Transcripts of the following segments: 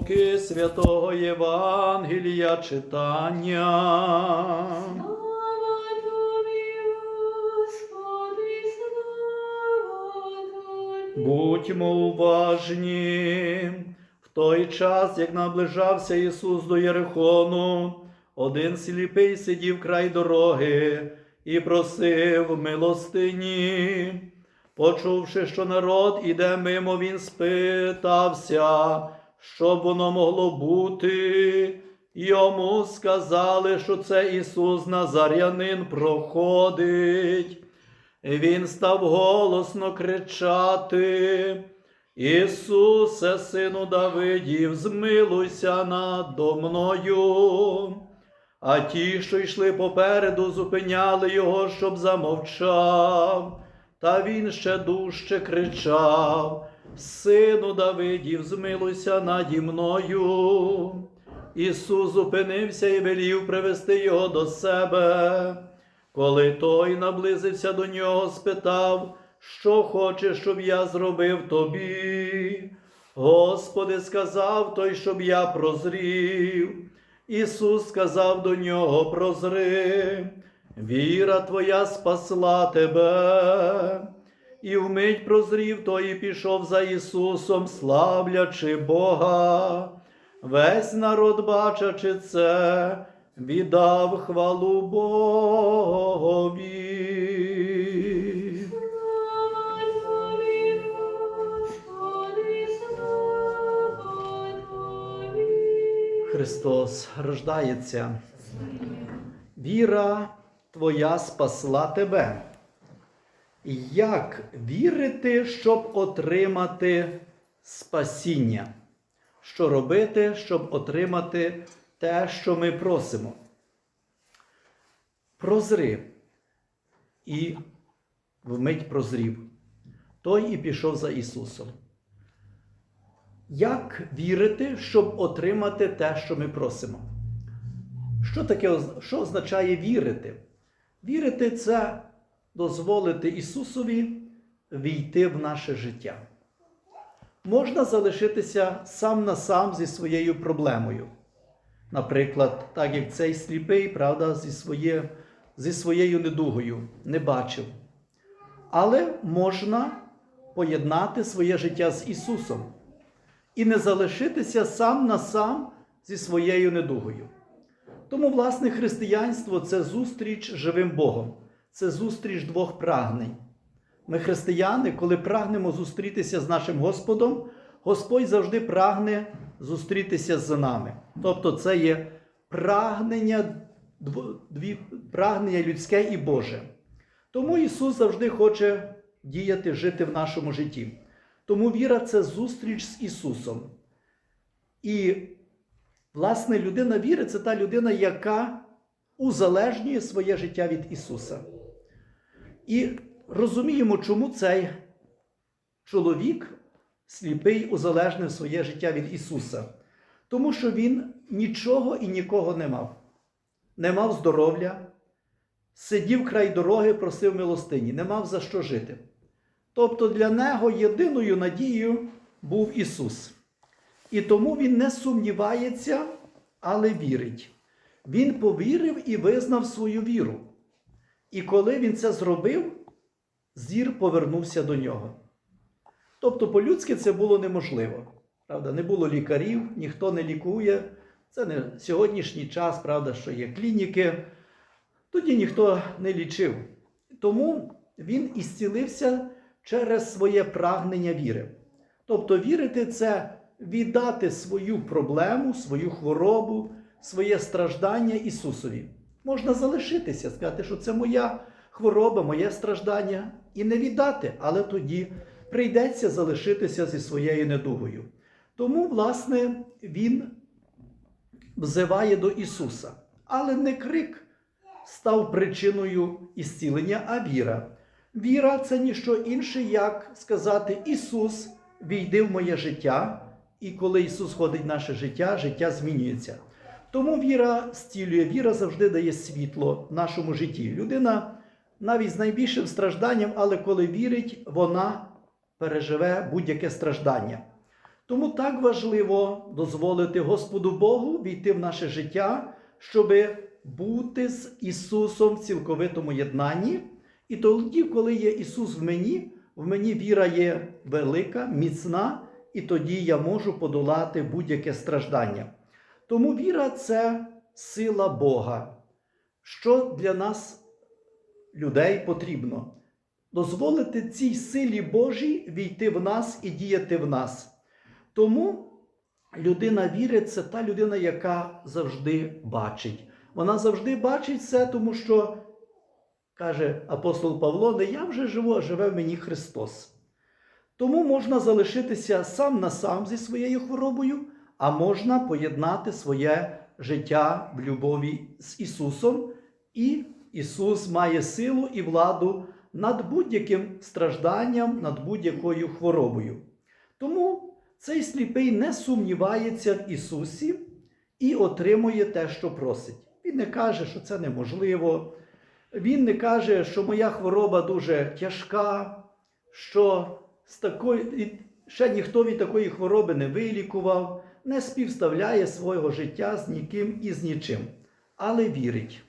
Луки святого Євангелія читання. Слава Тобі, Господи, слава Тобі. Будьмо уважні. В той час, як наближався Ісус до Єрихону, один сліпий сидів край дороги і просив милостині. Почувши, що народ іде мимо, він спитався, що б воно могло бути. Йому сказали, що це Ісус Назарянин проходить. Він став голосно кричати. Ісусе, сину Давидів, змилуйся надо мною. А ті, що йшли попереду, зупиняли його, щоб замовчав. Та він ще дужче кричав: Сину Давидів, змилуйся наді мною. Ісус зупинився і велів привести його до себе. Коли той наблизився до нього, спитав, що хочеш, щоб я зробив тобі. Господи, сказав той, щоб я прозрів. Ісус сказав до нього, прозри, віра твоя спасла тебе. І вмить прозрів той і пішов за Ісусом, славлячи Бога. Весь народ, бачачи це, віддав хвалу Богові. Христос рождається. Віра Твоя спасла тебе. Як вірити, щоб отримати спасіння? Що робити, щоб отримати те, що ми просимо? Прозри. І вмить прозрів. Той і пішов за Ісусом. Як вірити, щоб отримати те, що ми просимо? Що таке що означає вірити? Вірити це дозволити Ісусові війти в наше життя. Можна залишитися сам на сам зі своєю проблемою. Наприклад, так як цей сліпий, правда, зі, своє, зі своєю недугою не бачив. Але можна поєднати своє життя з Ісусом і не залишитися сам на сам зі своєю недугою. Тому, власне, християнство це зустріч живим Богом, це зустріч двох прагнень. Ми, християни, коли прагнемо зустрітися з нашим Господом, Господь завжди прагне зустрітися з нами. Тобто, це є прагнення, дві, прагнення людське і Боже. Тому Ісус завжди хоче діяти, жити в нашому житті. Тому віра це зустріч з Ісусом. І, власне, людина віри це та людина, яка узалежнює своє життя від Ісуса. І розуміємо, чому цей чоловік сліпий узалежнив своє життя від Ісуса. Тому що він нічого і нікого не мав. Не мав здоров'я, сидів край дороги, просив милостині, не мав за що жити. Тобто для нього єдиною надією був Ісус. І тому він не сумнівається, але вірить. Він повірив і визнав свою віру. І коли він це зробив, зір повернувся до нього. Тобто, по-людськи це було неможливо. Правда, не було лікарів, ніхто не лікує. Це не сьогоднішній час, правда, що є клініки. Тоді ніхто не лічив. Тому він ісцілився через своє прагнення віри. Тобто, вірити це віддати свою проблему, свою хворобу, своє страждання Ісусові. Можна залишитися, сказати, що це моя хвороба, моє страждання, і не віддати, але тоді прийдеться залишитися зі своєю недугою. Тому, власне, він взиває до Ісуса. Але не крик став причиною ісцілення, а віра. Віра це ніщо інше, як сказати: Ісус, війди в моє життя, і коли Ісус ходить в наше життя, життя змінюється. Тому віра зцілює, віра завжди дає світло нашому житті. Людина навіть з найбільшим стражданням, але коли вірить, вона переживе будь-яке страждання. Тому так важливо дозволити Господу Богу війти в наше життя, щоб бути з Ісусом в цілковитому єднанні. І тоді, коли є Ісус в мені, в мені віра є велика, міцна, і тоді я можу подолати будь-яке страждання. Тому віра це сила Бога. Що для нас, людей, потрібно? Дозволити цій силі Божій війти в нас і діяти в нас. Тому людина віри це та людина, яка завжди бачить. Вона завжди бачить все, тому що, каже апостол Павло, не я вже живу, а живе в мені Христос. Тому можна залишитися сам на сам зі своєю хворобою, а можна поєднати своє життя в любові з Ісусом, і Ісус має силу і владу над будь-яким стражданням, над будь-якою хворобою. Тому цей сліпий не сумнівається в Ісусі і отримує те, що просить. Він не каже, що це неможливо. Він не каже, що моя хвороба дуже тяжка, що з такої, ще ніхто від такої хвороби не вилікував, не співставляє свого життя з ніким і з нічим, але вірить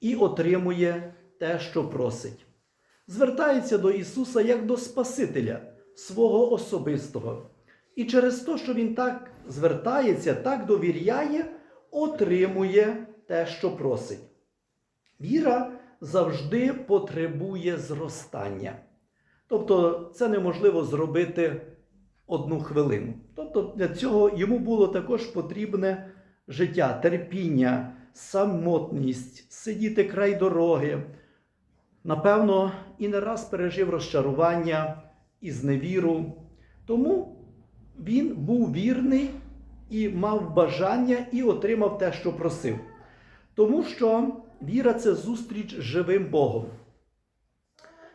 і отримує те, що просить. Звертається до Ісуса як до Спасителя свого особистого. І через те, що Він так звертається, так довіряє, отримує те, що просить. Віра завжди потребує зростання. Тобто це неможливо зробити одну хвилину. Тобто для цього йому було також потрібне життя, терпіння, самотність, сидіти край дороги. Напевно, і не раз пережив розчарування і зневіру. Тому він був вірний і мав бажання і отримав те, що просив. Тому що віра це зустріч з живим Богом.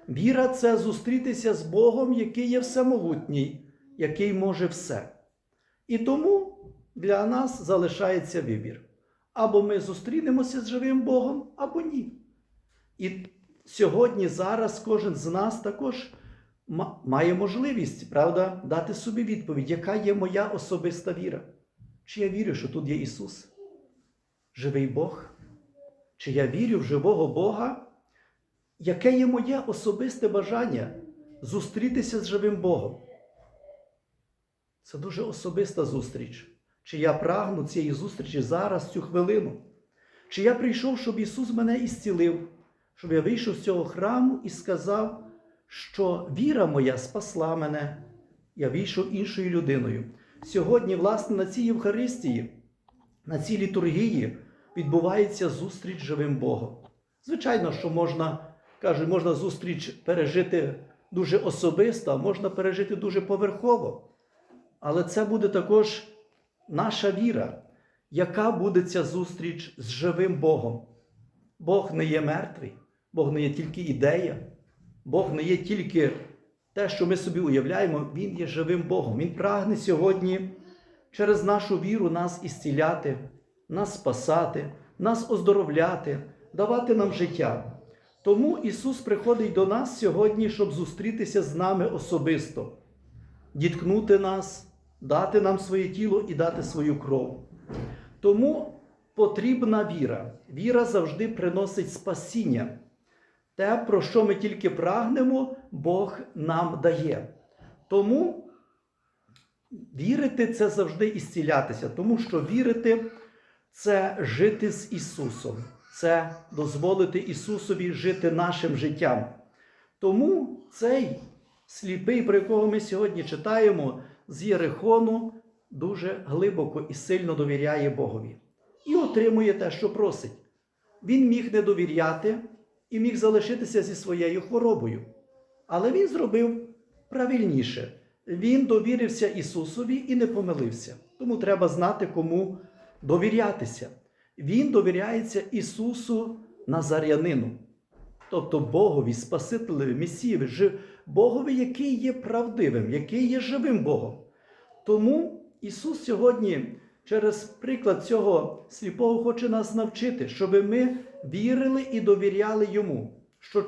Віра це зустрітися з Богом, який є всемогутній, який може все. І тому для нас залишається вибір. Або ми зустрінемося з живим Богом, або ні. І сьогодні, зараз кожен з нас також має можливість, правда, дати собі відповідь, яка є моя особиста віра. Чи я вірю, що тут є Ісус, живий Бог? Чи я вірю в живого Бога? Яке є моє особисте бажання зустрітися з живим Богом? Це дуже особиста зустріч. Чи я прагну цієї зустрічі зараз, цю хвилину? Чи я прийшов, щоб Ісус мене ісцілив, щоб я вийшов з цього храму і сказав, що віра моя спасла мене, я вийшов іншою людиною. Сьогодні, власне, на цій Євхаристії, на цій літургії відбувається зустріч живим Богом. Звичайно, що можна, кажуть, можна зустріч пережити дуже особисто, а можна пережити дуже поверхово. Але це буде також наша віра, яка буде ця зустріч з живим Богом. Бог не є мертвий, Бог не є тільки ідея, Бог не є тільки те, що ми собі уявляємо, Він є живим Богом. Він прагне сьогодні через нашу віру нас ісціляти, нас спасати, нас оздоровляти, давати нам життя. Тому Ісус приходить до нас сьогодні, щоб зустрітися з нами особисто, діткнути нас, дати нам своє тіло і дати свою кров. Тому потрібна віра. Віра завжди приносить спасіння. Те, про що ми тільки прагнемо, Бог нам дає. Тому вірити це завжди ісцілятися, тому що вірити це жити з Ісусом, це дозволити Ісусові жити нашим життям. Тому цей сліпий, про якого ми сьогодні читаємо, з Єрихону дуже глибоко і сильно довіряє Богові і отримує те, що просить. Він міг не довіряти і міг залишитися зі своєю хворобою. Але він зробив правильніше. Він довірився Ісусові і не помилився. Тому треба знати, кому довірятися. Він довіряється Ісусу Назарянину, тобто Богові, Спасителеві, Месієві, жи- Богові, який є правдивим, який є живим Богом. Тому Ісус сьогодні через приклад цього сліпого хоче нас навчити, щоб ми вірили і довіряли Йому, що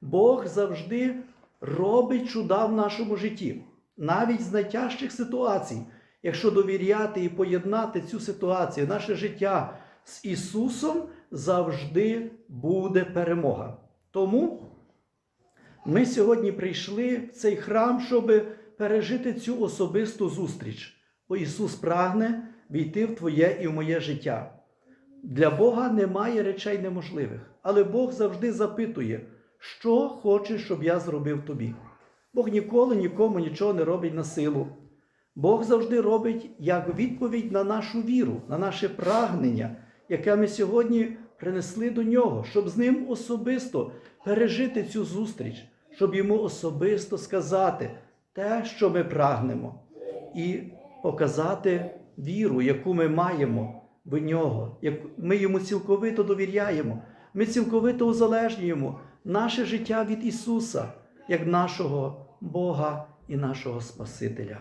Бог завжди робить чуда в нашому житті, навіть з найтяжчих ситуацій. якщо довіряти і поєднати цю ситуацію, наше життя з Ісусом, завжди буде перемога. Тому ми сьогодні прийшли в цей храм, щоб пережити цю особисту зустріч. Бо Ісус прагне війти в твоє і в моє життя. Для Бога немає речей неможливих, але Бог завжди запитує, що хочеш, щоб я зробив тобі. Бог ніколи нікому нічого не робить на силу. Бог завжди робить як відповідь на нашу віру, на наше прагнення, яке ми сьогодні принесли до нього, щоб з ним особисто пережити цю зустріч, щоб йому особисто сказати те, що ми прагнемо, і показати віру, яку ми маємо в нього, як ми йому цілковито довіряємо, ми цілковито узалежнюємо наше життя від Ісуса, як нашого Бога і нашого Спасителя.